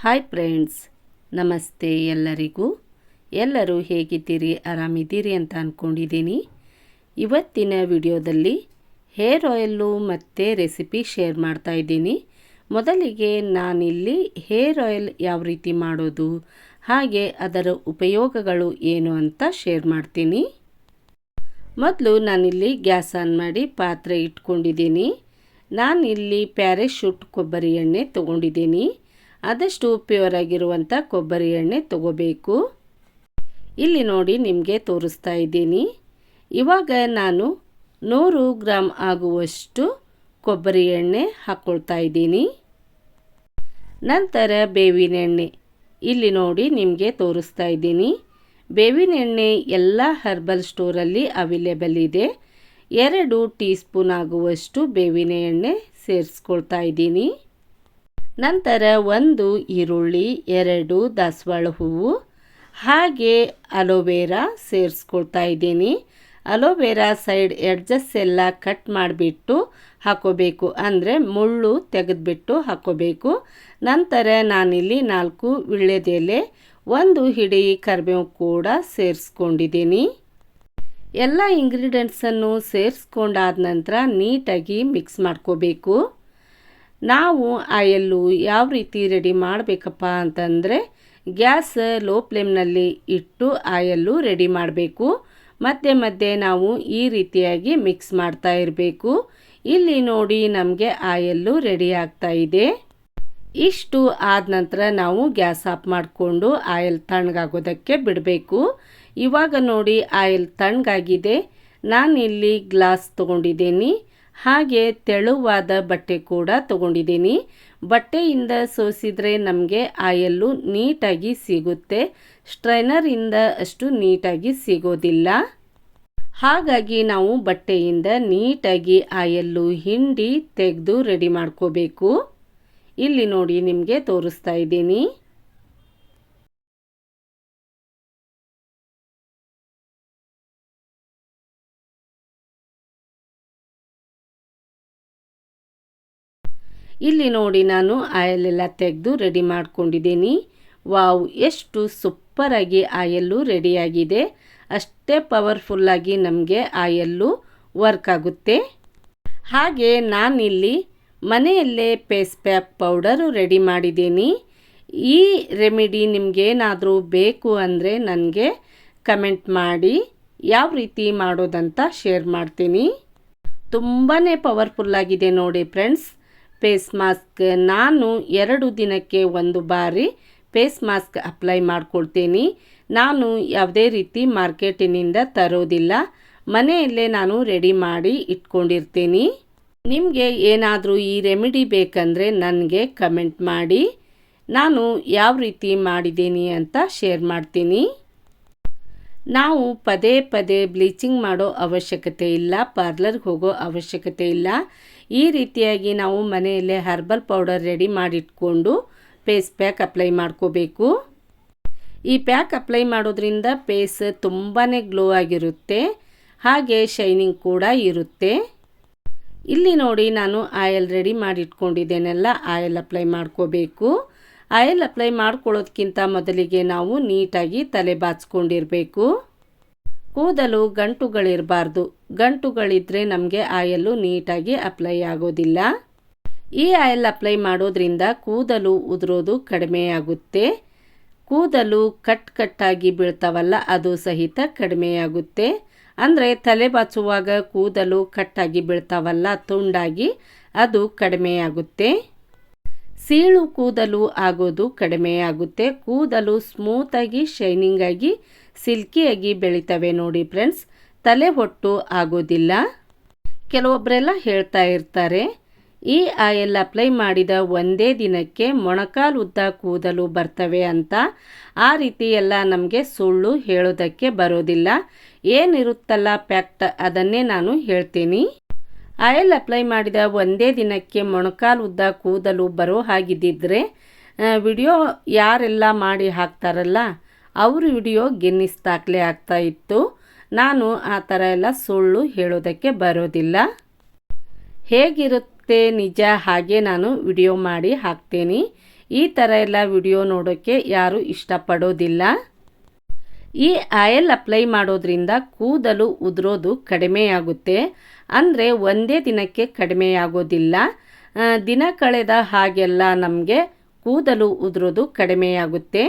Hi friends ನಮಸ್ತೆ ಎಲ್ಲರಿಗೂ. ಎಲ್ಲರೂ ಹೇಗಿದ್ದೀರಿ? ಆರಾಮಿದ್ದೀರಿ ಅಂತ ಅಂದ್ಕೊಂಡಿದ್ದೀನಿ ಇವತ್ತಿನ ವಿಡಿಯೋದಲ್ಲಿ ಹೇರ್ ಆಯಿಲ್ಲು ಮತ್ತು ರೆಸಿಪಿ ಶೇರ್ ಮಾಡ್ತಾ ಇದ್ದೀನಿ. ಮೊದಲಿಗೆ ನಾನಿಲ್ಲಿ ಹೇರ್ ಆಯಿಲ್ ಯಾವ ರೀತಿ ಮಾಡೋದು, ಹಾಗೆ ಅದರ ಉಪಯೋಗಗಳು ಏನು ಅಂತ ಶೇರ್ ಮಾಡ್ತೀನಿ. ಮೊದಲು ನಾನಿಲ್ಲಿ ಗ್ಯಾಸ್ ಆನ್ ಮಾಡಿ ಪಾತ್ರೆ ಇಟ್ಕೊಂಡಿದ್ದೀನಿ. ನಾನಿಲ್ಲಿ ಪ್ಯಾರೆಶೂಟ್ ಕೊಬ್ಬರಿ ಎಣ್ಣೆ ತೊಗೊಂಡಿದ್ದೀನಿ. ಆದಷ್ಟು ಪ್ಯೂರ್ ಆಗಿರುವಂಥ ಕೊಬ್ಬರಿ ಎಣ್ಣೆ ತಗೋಬೇಕು. ಇಲ್ಲಿ ನೋಡಿ ನಿಮಗೆ ತೋರಿಸ್ತಾ ಇದ್ದೀನಿ. ಇವಾಗ ನಾನು ನೂರು ಗ್ರಾಮ್ ಆಗುವಷ್ಟು ಕೊಬ್ಬರಿ ಎಣ್ಣೆ ಹಾಕ್ಕೊಳ್ತಾ ಇದ್ದೀನಿ. ನಂತರ ಬೇವಿನ ಎಣ್ಣೆ. ಇಲ್ಲಿ ನೋಡಿ ನಿಮಗೆ ತೋರಿಸ್ತಾ ಇದ್ದೀನಿ. ಬೇವಿನ ಎಣ್ಣೆ ಎಲ್ಲ ಹರ್ಬಲ್ ಸ್ಟೋರಲ್ಲಿ ಅವೈಲೇಬಲ್ ಇದೆ. ಎರಡು ಟೀ ಸ್ಪೂನ್ ಆಗುವಷ್ಟು ಬೇವಿನ ಎಣ್ಣೆ ಸೇರಿಸ್ಕೊಳ್ತಾ ಇದ್ದೀನಿ. ನಂತರ ಒಂದು ಈರುಳ್ಳಿ, ಎರಡು ದಾಸವಾಳ ಹೂವು, ಹಾಗೆ ಅಲೋವೆರಾ ಸೇರಿಸ್ಕೊಳ್ತಾ ಇದ್ದೀನಿ. ಅಲೋವೆರಾ ಸೈಡ್ ಎಡ್ಜಸ್ ಎಲ್ಲ ಕಟ್ ಮಾಡಿಬಿಟ್ಟು ಹಾಕೋಬೇಕು. ಅಂದರೆ ಮುಳ್ಳು ತೆಗೆದುಬಿಟ್ಟು ಹಾಕೋಬೇಕು. ನಂತರ ನಾನಿಲ್ಲಿ ನಾಲ್ಕು ವಿಳ್ಳೆದೆಲೆ ಒಂದು ಹಿಡಿ ಕರಿಬೇವು ಕೂಡ ಸೇರಿಸ್ಕೊಂಡಿದ್ದೀನಿ. ಎಲ್ಲ ಇಂಗ್ರೀಡಿಯೆಂಟ್ಸನ್ನು ಸೇರಿಸ್ಕೊಂಡಾದ ನಂತರ ನೀಟಾಗಿ ಮಿಕ್ಸ್ ಮಾಡ್ಕೋಬೇಕು. ನಾವು ಆಯಲ್ಲು ಯಾವ ರೀತಿ ರೆಡಿ ಮಾಡಬೇಕಪ್ಪ ಅಂತಂದರೆ ಗ್ಯಾಸ್ ಲೋ ಫ್ಲೇಮ್ನಲ್ಲಿ ಇಟ್ಟು ಆಯಲ್ಲು ರೆಡಿ ಮಾಡಬೇಕು. ಮತ್ತೆ ಮಧ್ಯೆ ನಾವು ಈ ರೀತಿಯಾಗಿ ಮಿಕ್ಸ್ ಮಾಡ್ತಾ ಇರಬೇಕು. ಇಲ್ಲಿ ನೋಡಿ ನಮಗೆ ಆಯಲ್ಲು ರೆಡಿ ಆಗ್ತಾ ಇದೆ. ಇಷ್ಟು ಆದ ನಂತರ ನಾವು ಗ್ಯಾಸ್ ಆಫ್ ಮಾಡಿಕೊಂಡು ಆಯಿಲ್ ತಣ್ಣಗಾಗೋದಕ್ಕೆ ಬಿಡಬೇಕು. ಇವಾಗ ನೋಡಿ ಆಯಿಲ್ ತಣ್ಣಗಾಗಿದೆ. ನಾನಿಲ್ಲಿ ಗ್ಲಾಸ್ ತೊಗೊಂಡಿದ್ದೀನಿ. ಹಾಗೆ ತೆಳುವಾದ ಬಟ್ಟೆ ಕೂಡ ತಗೊಂಡಿದ್ದೀನಿ. ಬಟ್ಟೆಯಿಂದ ಸೋಸಿದರೆ ನಮಗೆ ಆಯಲ್ಲು ನೀಟಾಗಿ ಸಿಗುತ್ತೆ. ಸ್ಟ್ರೈನರಿಂದ ಅಷ್ಟು ನೀಟಾಗಿ ಸಿಗೋದಿಲ್ಲ. ಹಾಗಾಗಿ ನಾವು ಬಟ್ಟೆಯಿಂದ ನೀಟಾಗಿ ಆಯಲ್ಲು ಹಿಂಡಿ ತೆಗೆದು ರೆಡಿ ಮಾಡ್ಕೋಬೇಕು. ಇಲ್ಲಿ ನೋಡಿ ನಿಮಗೆ ತೋರಿಸ್ತಾ ಇದ್ದೀನಿ. ಇಲ್ಲಿ ನೋಡಿ ನಾನು ಆಯಲೆಲ್ಲ ತೆಗೆದು ರೆಡಿ ಮಾಡ್ಕೊಂಡಿದ್ದೀನಿ. ವಾವ್, ಎಷ್ಟು ಸೂಪರಾಗಿ ಆಯಲ್ಲು ರೆಡಿಯಾಗಿದೆ. ಅಷ್ಟೇ ಪವರ್ಫುಲ್ಲಾಗಿ ನಮಗೆ ಆಯಲ್ಲು ವರ್ಕ್ ಆಗುತ್ತೆ. ಹಾಗೆ ನಾನಿಲ್ಲಿ ಮನೆಯಲ್ಲೇ ಪೇಸ್ ಪ್ಯಾಕ್ ಪೌಡರು ರೆಡಿ ಮಾಡಿದ್ದೀನಿ. ಈ ರೆಮಿಡಿ ನಿಮಗೇನಾದರೂ ಬೇಕು ಅಂದರೆ ನನಗೆ ಕಮೆಂಟ್ ಮಾಡಿ, ಯಾವ ರೀತಿ ಮಾಡೋದಂತ ಶೇರ್ ಮಾಡ್ತೀನಿ. ತುಂಬಾ ಪವರ್ಫುಲ್ಲಾಗಿದೆ ನೋಡಿ ಫ್ರೆಂಡ್ಸ್. Face mask. ನಾನು ಎರಡು ದಿನಕ್ಕೆ ಒಂದು ಬಾರಿ ಫೇಸ್ ಮಾಸ್ಕ್ ಅಪ್ಲೈ ಮಾಡ್ಕೊಳ್ತೀನಿ. ನಾನು ಯಾವುದೇ ರೀತಿ ಮಾರ್ಕೆಟಿನಿಂದ ತರೋದಿಲ್ಲ. ಮನೆಯಲ್ಲೇ ನಾನು ರೆಡಿ ಮಾಡಿ ಇಟ್ಕೊಂಡಿರ್ತೀನಿ. ನಿಮಗೆ ಏನಾದರೂ ಈ ರೆಮಿಡಿ ಬೇಕಂದರೆ ನನಗೆ ಕಮೆಂಟ್ ಮಾಡಿ. ನಾನು ಯಾವ ರೀತಿ ಮಾಡಿದ್ದೀನಿ ಅಂತ ಶೇರ್ ಮಾಡ್ತೀನಿ. ನಾವು ಪದೇ ಪದೇ ಬ್ಲೀಚಿಂಗ್ ಮಾಡೋ ಅವಶ್ಯಕತೆ ಇಲ್ಲ, ಪಾರ್ಲರ್ಗೆ ಹೋಗೋ ಅವಶ್ಯಕತೆ ಇಲ್ಲ. ಈ ರೀತಿಯಾಗಿ ನಾವು ಮನೆಯಲ್ಲೇ ಹರ್ಬಲ್ ಪೌಡರ್ ರೆಡಿ ಮಾಡಿಟ್ಕೊಂಡು ಪೇಸ್ ಪ್ಯಾಕ್ ಅಪ್ಲೈ ಮಾಡ್ಕೋಬೇಕು. ಈ ಪ್ಯಾಕ್ ಅಪ್ಲೈ ಮಾಡೋದ್ರಿಂದ ಪೇಸ್ ತುಂಬಾ ಗ್ಲೋ ಆಗಿರುತ್ತೆ, ಹಾಗೆ ಶೈನಿಂಗ್ ಕೂಡ ಇರುತ್ತೆ. ಇಲ್ಲಿ ನೋಡಿ ನಾನು ಆಯಲ್ ರೆಡಿ ಮಾಡಿಟ್ಕೊಂಡಿದ್ದೇನೆಲ್ಲ ಆಯಲ್ ಅಪ್ಲೈ ಮಾಡ್ಕೋಬೇಕು. ಆಯಲ್ ಅಪ್ಲೈ ಮಾಡ್ಕೊಳ್ಳೋದಕ್ಕಿಂತ ಮೊದಲಿಗೆ ನಾವು ನೀಟಾಗಿ ತಲೆ ಬಾಚ್ಕೊಂಡಿರಬೇಕು. ಕೂದಲು ಗಂಟುಗಳಿರಬಾರ್ದು. ಗಂಟುಗಳಿದ್ರೆ ನಮಗೆ ಆಯಲ್ಲು ನೀಟಾಗಿ ಅಪ್ಲೈ ಆಗೋದಿಲ್ಲ. ಈ ಆಯಿಲ್ ಅಪ್ಲೈ ಮಾಡೋದ್ರಿಂದ ಕೂದಲು ಉದುರೋದು ಕಡಿಮೆಯಾಗುತ್ತೆ ಕೂದಲು ಕಟ್ ಕಟ್ಟಾಗಿ ಬೀಳ್ತಾವಲ್ಲ, ಅದು ಸಹಿತ ಕಡಿಮೆಯಾಗುತ್ತೆ ಅಂದರೆ ತಲೆ ಬಾಚುವಾಗ ಕೂದಲು ಕಟ್ಟಾಗಿ ಬೀಳ್ತಾವಲ್ಲ, ತುಂಡಾಗಿ ಅದು ಕಡಿಮೆಯಾಗುತ್ತೆ ಸೀಳು ಕೂದಲು ಆಗೋದು ಕಡಿಮೆಯಾಗುತ್ತೆ ಕೂದಲು ಸ್ಮೂತಾಗಿ ಶೈನಿಂಗಾಗಿ ಸಿಲ್ಕಿಯಾಗಿ ಬೆಳಿತವೆ ನೋಡಿ ಫ್ರೆಂಡ್ಸ್. ತಲೆ ಹೊಟ್ಟು ಆಗೋದಿಲ್ಲ. ಕೆಲವೊಬ್ಬರೆಲ್ಲ ಹೇಳ್ತಾ ಇರ್ತಾರೆ, ಈ ಆಯಿಲ್ ಅಪ್ಲೈ ಮಾಡಿದ ಒಂದೇ ದಿನಕ್ಕೆ ಮೊಣಕಾಲು ಉದ್ದ ಕೂದಲು ಬರ್ತವೆ ಅಂತ. ಆ ರೀತಿ ಎಲ್ಲ ನಮಗೆ ಸುಳ್ಳು ಹೇಳೋದಕ್ಕೆ ಬರೋದಿಲ್ಲ. ಏನಿರುತ್ತಲ್ಲ ಪ್ಯಾಕ್ಟ್ ಅದನ್ನೇ ನಾನು ಹೇಳ್ತೀನಿ. ಆಯಿಲ್ ಅಪ್ಲೈ ಮಾಡಿದ ಒಂದೇ ದಿನಕ್ಕೆ ಮೊಣಕಾಲು ಉದ್ದ ಕೂದಲು ಬರೋ ಹಾಗಿದ್ದಿದ್ರೆ ವಿಡಿಯೋ ಯಾರೆಲ್ಲ ಮಾಡಿ ಹಾಕ್ತಾರಲ್ಲ ಅವ್ರ ವಿಡಿಯೋ ಗಿನ್ನಿಸ್ ದಾಖಲೆ ಆಗ್ತಾ ಇತ್ತು. ನಾನು ಆ ಥರ ಎಲ್ಲ ಸುಳ್ಳು ಹೇಳೋದಕ್ಕೆ ಬರೋದಿಲ್ಲ. ಹೇಗಿರುತ್ತೆ ನಿಜ ಹಾಗೆ ನಾನು ವಿಡಿಯೋ ಮಾಡಿ ಹಾಕ್ತೇನೆ. ಈ ಥರ ಎಲ್ಲ ವಿಡಿಯೋ ನೋಡೋಕ್ಕೆ ಯಾರೂ ಇಷ್ಟಪಡೋದಿಲ್ಲ. ಈ ಆಯಲ್ ಅಪ್ಲೈ ಮಾಡೋದ್ರಿಂದ ಕೂದಲು ಉದುರೋದು ಕಡಿಮೆಯಾಗುತ್ತೆ ಅಂದರೆ ಒಂದೇ ದಿನಕ್ಕೆ ಕಡಿಮೆಯಾಗೋದಿಲ್ಲ ದಿನ ಕಳೆದ ಹಾಗೆಲ್ಲ ನಮಗೆ ಕೂದಲು ಉದುರೋದು ಕಡಿಮೆಯಾಗುತ್ತೆ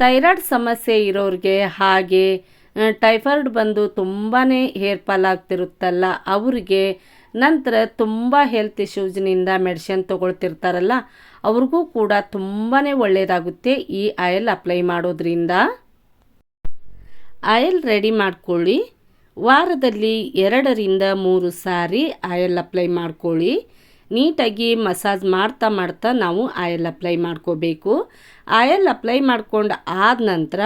ಥೈರಾಯ್ಡ್ ಸಮಸ್ಯೆ ಇರೋರಿಗೆ ಹಾಗೆ ಟೈಫಾಯ್ಡ್ ಬಂದು ತುಂಬಾ ಹೇರ್ ಫಾಲ್ ಆಗ್ತಿರುತ್ತಲ್ಲ, ಅವ್ರಿಗೆ ನಂತರ ತುಂಬ ಹೆಲ್ತ್ ಇಶ್ಯೂಸ್ನಿಂದ ಮೆಡಿಷನ್ ತೊಗೊಳ್ತಿರ್ತಾರಲ್ಲ, ಅವ್ರಿಗೂ ಕೂಡ ತುಂಬಾ ಒಳ್ಳೆಯದಾಗುತ್ತೆ ಈ ಆಯಿಲ್ ಅಪ್ಲೈ ಮಾಡೋದ್ರಿಂದ. ಆಯಿಲ್ ರೆಡಿ ಮಾಡ್ಕೊಳ್ಳಿ, ವಾರದಲ್ಲಿ ಎರಡರಿಂದ ಮೂರು ಸಾರಿ ಆಯಿಲ್ ಅಪ್ಲೈ ಮಾಡ್ಕೊಳ್ಳಿ. ನೀಟಾಗಿ ಮಸಾಜ್ ಮಾಡ್ತಾ ಮಾಡ್ತಾ ನಾವು ಆಯಿಲ್ ಅಪ್ಲೈ ಮಾಡ್ಕೋಬೇಕು. ಆಯಿಲ್ ಅಪ್ಲೈ ಮಾಡ್ಕೊಂಡು ಆದ ನಂತರ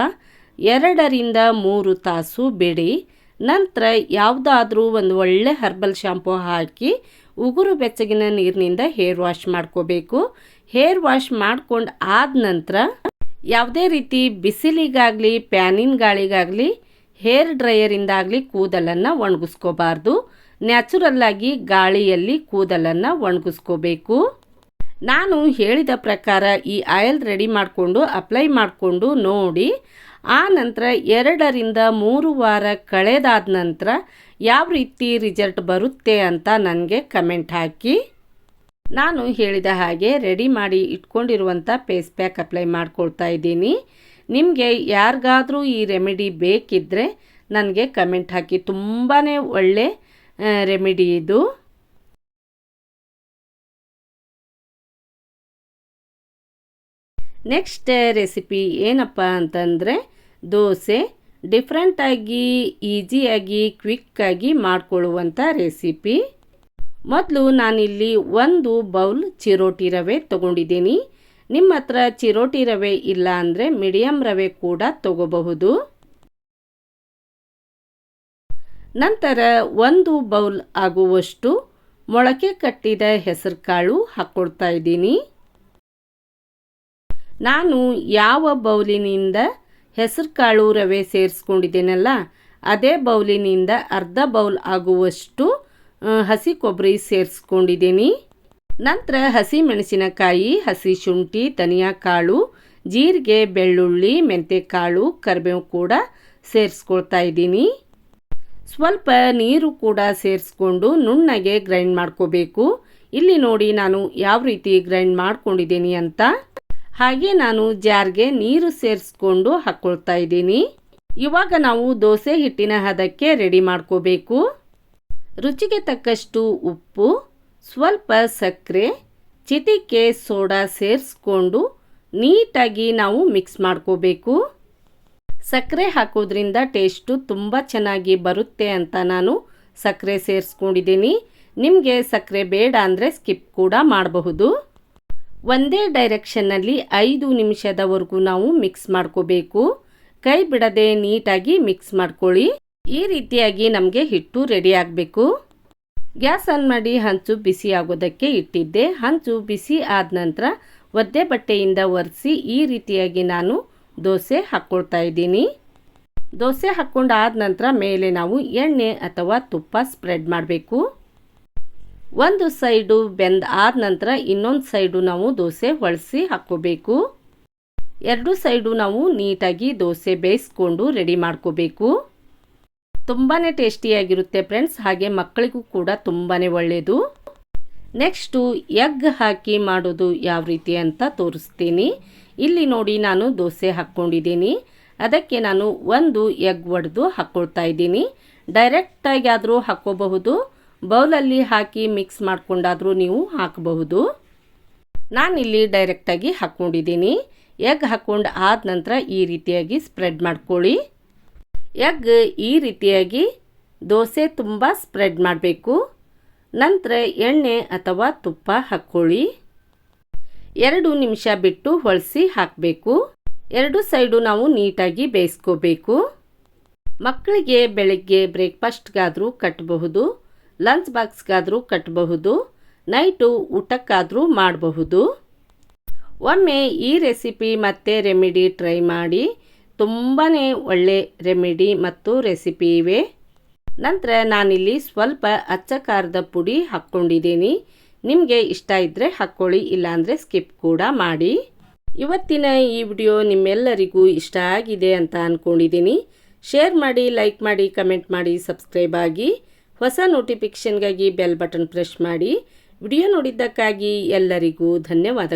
ಎರಡರಿಂದ ಮೂರು ತಾಸು ಬಿಡಿ. ನಂತರ ಯಾವುದಾದ್ರೂ ಒಂದು ಒಳ್ಳೆ ಹರ್ಬಲ್ ಶಾಂಪೂ ಹಾಕಿ ಉಗುರು ಬೆಚ್ಚಗಿನ ನೀರಿನಿಂದ ಹೇರ್ ವಾಶ್ ಮಾಡ್ಕೋಬೇಕು. ಹೇರ್ ವಾಶ್ ಮಾಡ್ಕೊಂಡು ಆದ ನಂತರ ಯಾವುದೇ ರೀತಿ ಬಿಸಿಲಿಗಾಗಲಿ, ಪ್ಯಾನಿನ ಗಾಳಿಗಾಗಲಿ, ಹೇರ್ ಡ್ರೈಯರಿಂದಾಗಲಿ ಕೂದಲನ್ನು ಒಣಗಿಸ್ಕೋಬಾರ್ದು. ನ್ಯಾಚುರಲ್ಲಾಗಿ ಗಾಳಿಯಲ್ಲಿ ಕೂದಲನ್ನು ಒಣಗಿಸ್ಕೋಬೇಕು. ನಾನು ಹೇಳಿದ ಪ್ರಕಾರ ಈ ಆಯಿಲ್ ರೆಡಿ ಮಾಡಿಕೊಂಡು, ಅಪ್ಲೈ ಮಾಡಿಕೊಂಡು ನೋಡಿ, ಆ ನಂತರ ಎರಡರಿಂದ ಮೂರು ವಾರ ಕಳೆದಾದ ನಂತರ ಯಾವ ರೀತಿ ರಿಸಲ್ಟ್ ಬರುತ್ತೆ ಅಂತ ನನಗೆ ಕಮೆಂಟ್ ಹಾಕಿ. ನಾನು ಹೇಳಿದ ಹಾಗೆ ರೆಡಿ ಮಾಡಿ ಇಟ್ಕೊಂಡಿರುವಂಥ ಫೇಸ್ ಪ್ಯಾಕ್ ಅಪ್ಲೈ ಮಾಡ್ಕೊಳ್ತಾ ಇದ್ದೀನಿ. ನಿಮಗೆ ಯಾರಿಗಾದರೂ ಈ ರೆಮಿಡಿ ಬೇಕಿದ್ದರೆ ನನಗೆ ಕಮೆಂಟ್ ಹಾಕಿ. ತುಂಬಾ ಒಳ್ಳೆ ರೆಮಿಡಿ ಇದು. ನೆಕ್ಸ್ಟ್ ರೆಸಿಪಿ ಏನಪ್ಪ ಅಂತಂದರೆ ದೋಸೆ ಡಿಫ್ರೆಂಟಾಗಿ ಈಸಿಯಾಗಿ ಕ್ವಿಕ್ಕಾಗಿ ಮಾಡಿಕೊಳ್ಳುವಂಥ ರೆಸಿಪಿ ಮೊದಲು ನಾನಿಲ್ಲಿ ಒಂದು ಬೌಲ್ ಚಿರೋಟಿ ರವೆ ತೊಗೊಂಡಿದ್ದೀನಿ. ನಿಮ್ಮ ಹತ್ರ ಚಿರೋಟಿ ರವೆ ಇಲ್ಲ ಅಂದರೆ ಮೀಡಿಯಮ್ ರವೆ ಕೂಡ ತಗೋಬಹುದು. ನಂತರ ಒಂದು ಬೌಲ್ ಆಗುವಷ್ಟು ಮೊಳಕೆ ಕಟ್ಟಿದ ಹೆಸರು ಕಾಳು ಹಾಕ್ಕೊಳ್ತಾ ಇದ್ದೀನಿ. ನಾನು ಯಾವ ಬೌಲಿನಿಂದ ಹೆಸರು ಕಾಳು ರವೆ ಸೇರಿಸ್ಕೊಂಡಿದ್ದೇನಲ್ಲ, ಅದೇ ಬೌಲಿನಿಂದ ಅರ್ಧ ಬೌಲ್ ಆಗುವಷ್ಟು ಹಸಿ ಕೊಬ್ಬರಿ ಸೇರಿಸ್ಕೊಂಡಿದ್ದೀನಿ. ನಂತರ ಹಸಿ ಮೆಣಸಿನಕಾಯಿ, ಹಸಿ ಶುಂಠಿ, ಧನಿಯಾ ಕಾಳು, ಜೀರಿಗೆ, ಬೆಳ್ಳುಳ್ಳಿ ಮೆಂತೆಕಾಳು ಕರಿಬೇವು ಕೂಡ ಸೇರಿಸ್ಕೊಳ್ತಾ ಇದ್ದೀನಿ. ಸ್ವಲ್ಪ ನೀರು ಕೂಡ ಸೇರಿಸ್ಕೊಂಡು ನುಣ್ಣಗೆ ಗ್ರೈಂಡ್ ಮಾಡ್ಕೋಬೇಕು. ಇಲ್ಲಿ ನೋಡಿ ನಾನು ಯಾವ ರೀತಿ ಗ್ರೈಂಡ್ ಮಾಡ್ಕೊಂಡಿದ್ದೀನಿ ಅಂತ. ಹಾಗೆ ನಾನು ಜಾರ್ಗೆ ನೀರು ಸೇರಿಸ್ಕೊಂಡು ಹಾಕ್ಕೊಳ್ತಾ ಇದ್ದೀನಿ. ಇವಾಗ ನಾವು ದೋಸೆ ಹಿಟ್ಟಿನ ಹದಕ್ಕೆ ರೆಡಿ ಮಾಡ್ಕೋಬೇಕು. ರುಚಿಗೆ ತಕ್ಕಷ್ಟು ಉಪ್ಪು, ಸ್ವಲ್ಪ ಸಕ್ಕರೆ, ಚಿಟಿಕೆ, ಸೋಡಾ ಸೇರಿಸ್ಕೊಂಡು ನೀಟಾಗಿ ನಾವು ಮಿಕ್ಸ್ ಮಾಡ್ಕೋಬೇಕು. ಸಕ್ಕರೆ ಹಾಕೋದ್ರಿಂದ ಟೇಸ್ಟು ತುಂಬ ಚೆನ್ನಾಗಿ ಬರುತ್ತೆ ಅಂತ ನಾನು ಸಕ್ಕರೆ ಸೇರಿಸ್ಕೊಂಡಿದ್ದೀನಿ. ನಿಮಗೆ ಸಕ್ಕರೆ ಬೇಡ ಅಂದರೆ ಸ್ಕಿಪ್ ಕೂಡ ಮಾಡಬಹುದು. ಒಂದೇ ಡೈರೆಕ್ಷನ್ನಲ್ಲಿ ಐದು ನಿಮಿಷದವರೆಗೂ ನಾವು ಮಿಕ್ಸ್ ಮಾಡ್ಕೋಬೇಕು. ಕೈ ಬಿಡದೆ ನೀಟಾಗಿ ಮಿಕ್ಸ್ ಮಾಡ್ಕೊಳ್ಳಿ. ಈ ರೀತಿಯಾಗಿ ನಮಗೆ ಹಿಟ್ಟು ರೆಡಿ ಆಗಬೇಕು. ಗ್ಯಾಸ್ ಆನ್ ಮಾಡಿ ಹಂಚು ಬಿಸಿ ಆಗೋದಕ್ಕೆ ಇಟ್ಟಿದ್ದೆ. ಹಂಚು ಬಿಸಿ ಆದ ನಂತರ ಒದ್ದೆ ಬಟ್ಟೆಯಿಂದ ಒರೆಸಿ ಈ ರೀತಿಯಾಗಿ ನಾನು ದೋಸೆ ಹಾಕ್ಕೊಳ್ತಾ ಇದ್ದೀನಿ. ದೋಸೆ ಹಾಕ್ಕೊಂಡಾದ ನಂತರ ಮೇಲೆ ನಾವು ಎಣ್ಣೆ ಅಥವಾ ತುಪ್ಪ ಸ್ಪ್ರೆಡ್ ಮಾಡಬೇಕು. ಒಂದು ಸೈಡು ಬೆಂದ ಆದ ನಂತರ ಇನ್ನೊಂದು ಸೈಡು ನಾವು ದೋಸೆ ಹೊಳಸಿ ಹಾಕ್ಕೋಬೇಕು ಎರಡು ಸೈಡು ನಾವು ನೀಟಾಗಿ ದೋಸೆ ಬೇಯಿಸ್ಕೊಂಡು ರೆಡಿ ಮಾಡ್ಕೋಬೇಕು. ತುಂಬಾ ಟೇಸ್ಟಿಯಾಗಿರುತ್ತೆ ಫ್ರೆಂಡ್ಸ್, ಹಾಗೆ ಮಕ್ಕಳಿಗೂ ಕೂಡ ತುಂಬಾ ಒಳ್ಳೆಯದು ನೆಕ್ಸ್ಟು ಎಗ್ ಹಾಕಿ ಮಾಡೋದು ಯಾವ ರೀತಿ ಅಂತ ತೋರಿಸ್ತೀನಿ. ಇಲ್ಲಿ ನೋಡಿ ನಾನು ದೋಸೆ ಹಾಕ್ಕೊಂಡಿದ್ದೀನಿ. ಅದಕ್ಕೆ ನಾನು ಒಂದು ಎಗ್ ಒಡೆದು ಹಾಕ್ಕೊಳ್ತಾ ಇದ್ದೀನಿ. ಡೈರೆಕ್ಟಾಗಿ ಆದರೂ ಹಾಕ್ಕೋಬಹುದು. ಬೌಲಲ್ಲಿ ಹಾಕಿ ಮಿಕ್ಸ್ ಮಾಡಿಕೊಂಡಾದರೂ ನೀವು ಹಾಕಬಹುದು. ನಾನಿಲ್ಲಿ ಡೈರೆಕ್ಟಾಗಿ ಹಾಕ್ಕೊಂಡಿದ್ದೀನಿ. ಎಗ್ ಹಾಕ್ಕೊಂಡು ಆದ ನಂತರ ಈ ರೀತಿಯಾಗಿ ಸ್ಪ್ರೆಡ್ ಮಾಡ್ಕೊಳ್ಳಿ. ಎಗ್ ಈ ರೀತಿಯಾಗಿ ದೋಸೆ ತುಂಬ ಸ್ಪ್ರೆಡ್ ಮಾಡಬೇಕು. ನಂತರ ಎಣ್ಣೆ ಅಥವಾ ತುಪ್ಪ ಹಾಕ್ಕೊಳ್ಳಿ ಎರಡು ನಿಮಿಷ ಬಿಟ್ಟು ಹೊಳಸಿ ಹಾಕಬೇಕು. ಎರಡು ಸೈಡು ನಾವು ನೀಟಾಗಿ ಬೇಯಿಸ್ಕೋಬೇಕು. ಮಕ್ಕಳಿಗೆ ಬೆಳಗ್ಗೆ ಬ್ರೇಕ್ಫಾಸ್ಟ್ಗಾದರೂ ಕಟ್ಟಬಹುದು ಲಂಚ್ ಬಾಕ್ಸ್ಗಾದರೂ ಕಟ್ಟಬಹುದು ನೈಟು ಊಟಕ್ಕಾದರೂ ಮಾಡಬಹುದು. ಒಮ್ಮೆ ಈ ರೆಸಿಪಿ ಮತ್ತು ರೆಮಿಡಿ ಟ್ರೈ ಮಾಡಿ ತುಂಬಾ ಒಳ್ಳೆ ರೆಮಿಡಿ ಮತ್ತು ರೆಸಿಪಿ ಇವೆ. ನಂತರ ನಾನಿಲ್ಲಿ ಸ್ವಲ್ಪ ಅಚ್ಚ ಖಾರದ ಪುಡಿ ಹಾಕ್ಕೊಂಡಿದ್ದೀನಿ. ನಿಮಗೆ ಇಷ್ಟ ಇದ್ದರೆ ಹಾಕ್ಕೊಳ್ಳಿ, ಇಲ್ಲಾಂದರೆ ಸ್ಕಿಪ್ ಕೂಡ ಮಾಡಿ. ಇವತ್ತಿನ ಈ ವಿಡಿಯೋ ನಿಮ್ಮೆಲ್ಲರಿಗೂ ಇಷ್ಟ ಆಗಿದೆ ಅಂತ ಅಂದ್ಕೊಂಡಿದ್ದೀನಿ ಶೇರ್ ಮಾಡಿ, ಲೈಕ್ ಮಾಡಿ, ಕಮೆಂಟ್ ಮಾಡಿ, ಸಬ್ಸ್ಕ್ರೈಬ್ ಆಗಿ. ಹೊಸ ನೋಟಿಫಿಕೇಷನ್ಗಾಗಿ ಬೆಲ್ ಬಟನ್ ಪ್ರೆಸ್ ಮಾಡಿ. ವಿಡಿಯೋ ನೋಡಿದ್ದಕ್ಕಾಗಿ ಎಲ್ಲರಿಗೂ ಧನ್ಯವಾದ